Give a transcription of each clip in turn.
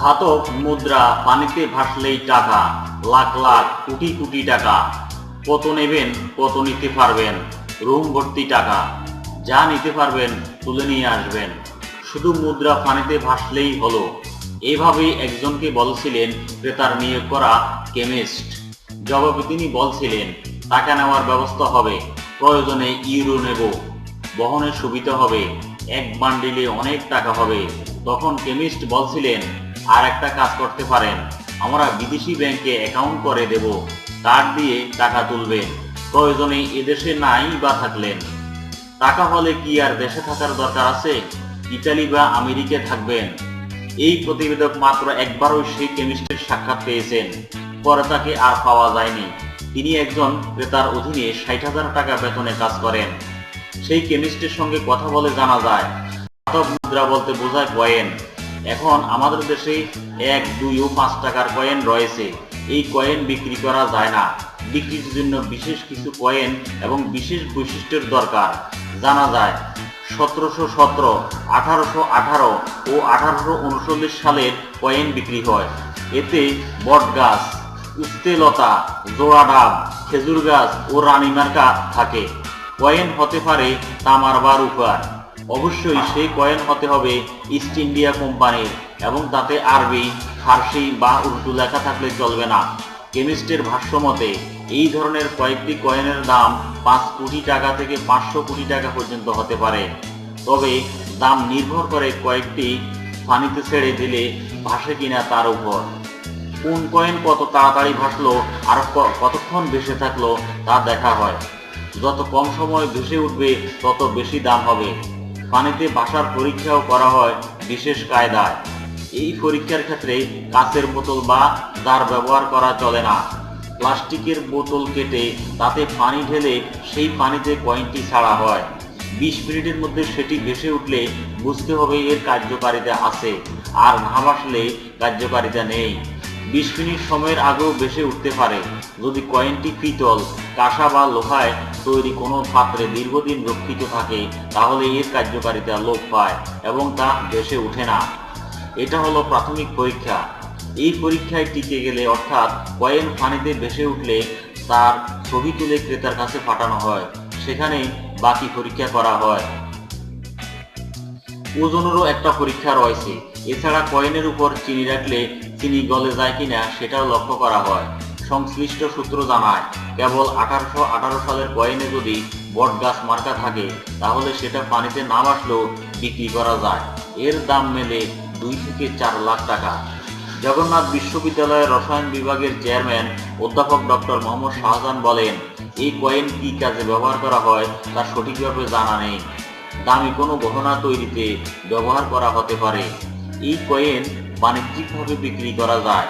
ধাতব মুদ্রা পানিতে ভাসলেই টাকা, লাখ লাখ কোটি কোটি টাকা। কত নেবেন, কত নিতে পারবেন, রুম ভর্তি টাকা। যা নিতে পারবেন, তুলে নিয়ে আসবেন। শুধু মুদ্রা পানিতে ভাসলেই হলো। এভাবেই একজনকে বলছিলেন, ক্রেতার নিয়োগ করা কেমিস্ট। জবাবে তিনি বলছিলেন, টাকা নেওয়ার ব্যবস্থা হবে, প্রয়োজনে ইউরো নেব। বহনের সুবিধা হবে, এক বান্ডিলে অনেক টাকা হবে। তখন কেমিস্ট বলছিলেন আর একটা কাজ করতে পারেন। আমরা বিদেশি ব্যাংকে অ্যাকাউন্ট করে দেব। কার্ড দিয়ে টাকা তুলবেন। প্রয়োজনে এদেশে নাই বা থাকলেন। টাকা হলে কি আর দেশে থাকার দরকার আছে? ইতালি বা আমেরিকায় থাকবেন। এই প্রতিবেদক মাত্র একবারও সেই কেমিস্টের সাক্ষাৎ পেয়েছেন। পরে তাকে আর পাওয়া যায়নি। তিনি একজন ক্রেতার অধীনে ষাট হাজার টাকা বেতনে কাজ করেন। সেই কেমিস্টের সঙ্গে কথা বলে জানা যায়। মুদ্রা বলতে বোঝায় কয়েন এখন আমাদের দেশে এক, দুই ও পাঁচ টাকার কয়েন রয়েছে। এই কয়েন বিক্রি করা যায় না। বিক্রির জন্য বিশেষ কিছু কয়েন এবং বিশেষ বৈশিষ্ট্যের দরকার। জানা যায়, সতেরোশো সতেরো, আঠারোশো আঠারো ও আঠারোশো উনচল্লিশ সালের কয়েন বিক্রি হয়। এতে বট গাছ উস্তেলতা জোড়া ডাব, খেজুর গাছ ও রানীমার্কা থাকে। কয়েন হতে পারে তামার বা রূপার। অবশ্যই সেই কয়েন হতে হবে ইস্ট ইন্ডিয়া কোম্পানির এবং তাতে আরবি, ফার্সি বা উর্দু লেখা থাকলে চলবে না। কেমিস্টের ভাষ্য মতে, এই ধরনের কয়েকটি কয়েনের দাম পাঁচ কোটি টাকা থেকে পাঁচশো কোটি টাকা পর্যন্ত হতে পারে। তবে দাম নির্ভর করে কয়েকটি পানিতে ছেড়ে দিলে ভাসে কিনা তার উপর। কোন কয়েন কত তাড়াতাড়ি ভাসলো আর কতক্ষণ ভেসে থাকল তা দেখা হয়। যত কম সময় ভেসে উঠবে, তত বেশি দাম হবে। পানিতে বাসার পরীক্ষাও করা হয় বিশেষ কায়দায়। এই পরীক্ষার ক্ষেত্রে কাঁচের বোতল বা জার ব্যবহার করা চলে না। প্লাস্টিকের বোতল কেটে তাতে পানি ঢেলে সেই পানিতে কয়েনটি ছাড়া হয়। বিশ মিনিটের মধ্যে সেটি ভেসে উঠলে বুঝতে হবে এর কার্যকারিতা আছে, আর না ভাসলে কার্যকারিতা নেই। বিশ মিনিট সময়ের আগেও ভেসে উঠতে পারে। যদি কয়েনটি পিতল, কাঁসা বা লোহায় তৈরি কোনো পাত্রে দীর্ঘদিন রক্ষিত থাকে, তাহলে এর কার্যকারিতা লোপ পায় এবং তা ভেসে ওঠে না। এটা হলো প্রাথমিক পরীক্ষা। এই পরীক্ষায় টিকে গেলে অর্থাৎ কয়েন পানিতে ভেসে উঠলে তার ছবি তুলে ক্রেতার কাছে পাঠানো হয়, সেখানে বাকি পরীক্ষা করা হয়। ওজনেরও একটা পরীক্ষা রয়েছে। এছাড়া কয়েনের উপর চিনি রাখলে চিনি গলে যায় কিনা সেটাও লক্ষ্য করা হয়। সংশ্লিষ্ট সূত্র জানায়, কেবল আঠারোশো আঠারো সালের কয়েনে যদি বটগাছ মার্কা থাকে, তাহলে সেটা পানিতে না আসলেও বিক্রি করা যায়। এর দাম মেলে দুই থেকে চার লাখ টাকা। জগন্নাথ বিশ্ববিদ্যালয়ের রসায়ন বিভাগের চেয়ারম্যান অধ্যাপক ডক্টর মোহাম্মদ শাহজাহান বলেন, এই কয়েন কি কাজে ব্যবহার করা হয় তা সঠিকভাবে জানা নেই। দামি কোনো গহনা তৈরিতে ব্যবহার করা হতে পারে। এই কয়েন বাণিজ্যিকভাবে বিক্রি করা যায়।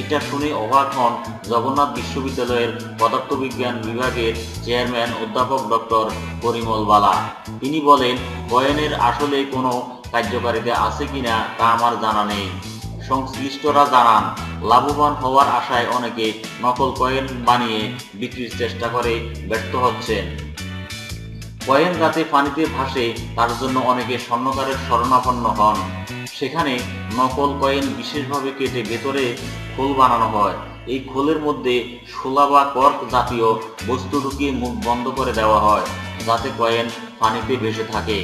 এটা শুনে অবাক হন জগন্নাথ বিশ্ববিদ্যালয়ের পদার্থবিজ্ঞান বিভাগের চেয়ারম্যান অধ্যাপক ডক্টর পরিমল বালা। তিনি বলেন কয়েনের আসলে কোনো কার্যকারিতা আছে কিনা তা আমার জানা নেই। সংশ্লিষ্টরা জানান, লাভবান হওয়ার আশায় অনেকে নকল কয়েন বানিয়ে বিক্রির চেষ্টা করে ব্যর্থ হচ্ছেন। কয়েন যাতে পানিতে ভাসে, তার জন্য অনেকে স্বর্ণকারের শরণাপন্ন হন। সেখানে নকল কয়েন বিশেষভাবে কেটে ভেতরে খোল বানানো হয়। এই খোলের মধ্যে শোলা বা কর্ক জাতীয় বস্তু ঢুকিয়ে মুখ বন্ধ করে দেওয়া হয়, যাতে কয়েন পানিতে ভেসে থাকে।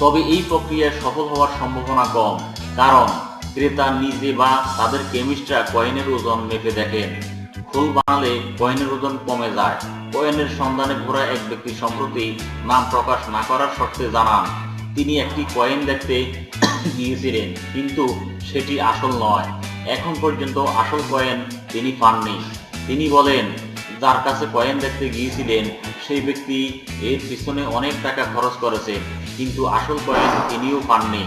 তবে এই প্রক্রিয়ায় সফল হওয়ার সম্ভাবনা কম, কারণ ক্রেতা নিজে বা তাদের কেমিস্টরা কয়েনের ওজন মেপে দেখেন। খোল বানালে কয়েনের ওজন কমে যায়। কয়েনের সন্ধানে ঘোরা এক ব্যক্তি সম্প্রতি নাম প্রকাশ না করার শর্তে জানান, তিনি একটি কয়েন দেখতে গিয়েছিলেন, কিন্তু সেটি আসল নয়। এখন পর্যন্ত আসল কয়েন তিনি পাননি। তিনি বলেন, যার কাছে কয়েন দেখতে গিয়েছিলেন, সেই ব্যক্তি এর পিছনে অনেক টাকা খরচ করেছে, কিন্তু আসল কয়েন তিনিও পাননি।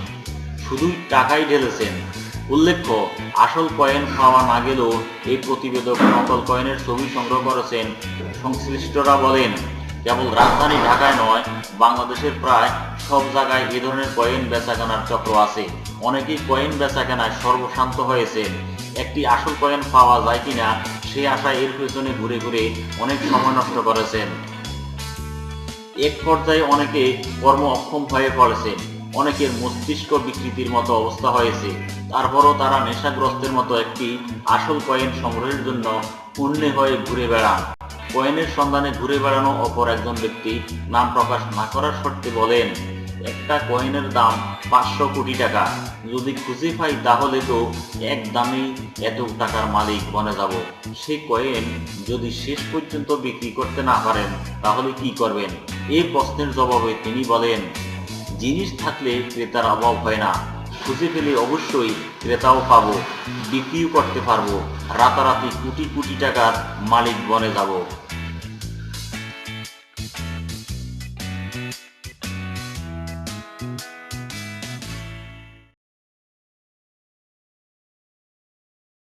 শুধুই টাকাই ঢেলেছেন। উল্লেখ্য, আসল কয়েন পাওয়া না গেলেও এই প্রতিবেদক নকল কয়েনের ছবি সংগ্রহ করেছেন। সংশ্লিষ্টরা বলেন, কেবল রাজধানী ঢাকায় নয়, বাংলাদেশের প্রায় সব জায়গায় এ ধরনের কয়েন বেচাকেনার চক্র আছে। অনেকেই কয়েন বেচাকেনায় সর্বশান্ত হয়েছে। একটি আসল কয়েন পাওয়া যায় কিনা সে আশায় এর পেছনে ঘুরে ঘুরে অনেক সময় নষ্ট করেছেন। এক পর্যায়ে অনেকে কর্ম অক্ষম হয়ে পড়েছে। অনেকের মস্তিষ্ক বিকৃতির মতো অবস্থা হয়েছে। তারপরও তারা নেশাগ্রস্তের মতো একটি আসল কয়েন সংগ্রহের জন্য পুণ্যে হয়ে ঘুরে বেড়ান। কয়েনের সন্ধানে ঘুরে বেড়ানো অপর একজন ব্যক্তি নাম প্রকাশ না করার শর্তে বলেন একটা কয়েনের দাম পাঁচশো কোটি টাকা। যদি খুঁজে পাই তাহলে তো এক দামে এত টাকার মালিক বনে যাব। সেই কয়েন যদি শেষ পর্যন্ত বিক্রি করতে না পারেন, তাহলে কি করবেন? এই প্রশ্নের জবাবে তিনি বলেন, জিনিস থাকলে ক্রেতার অভাব হয় না। খুঁজে পেলে অবশ্যই ক্রেতাও পাবো, বিক্রিও করতে পারব। রাতারাতি কোটি কোটি টাকার মালিক বনে যাব।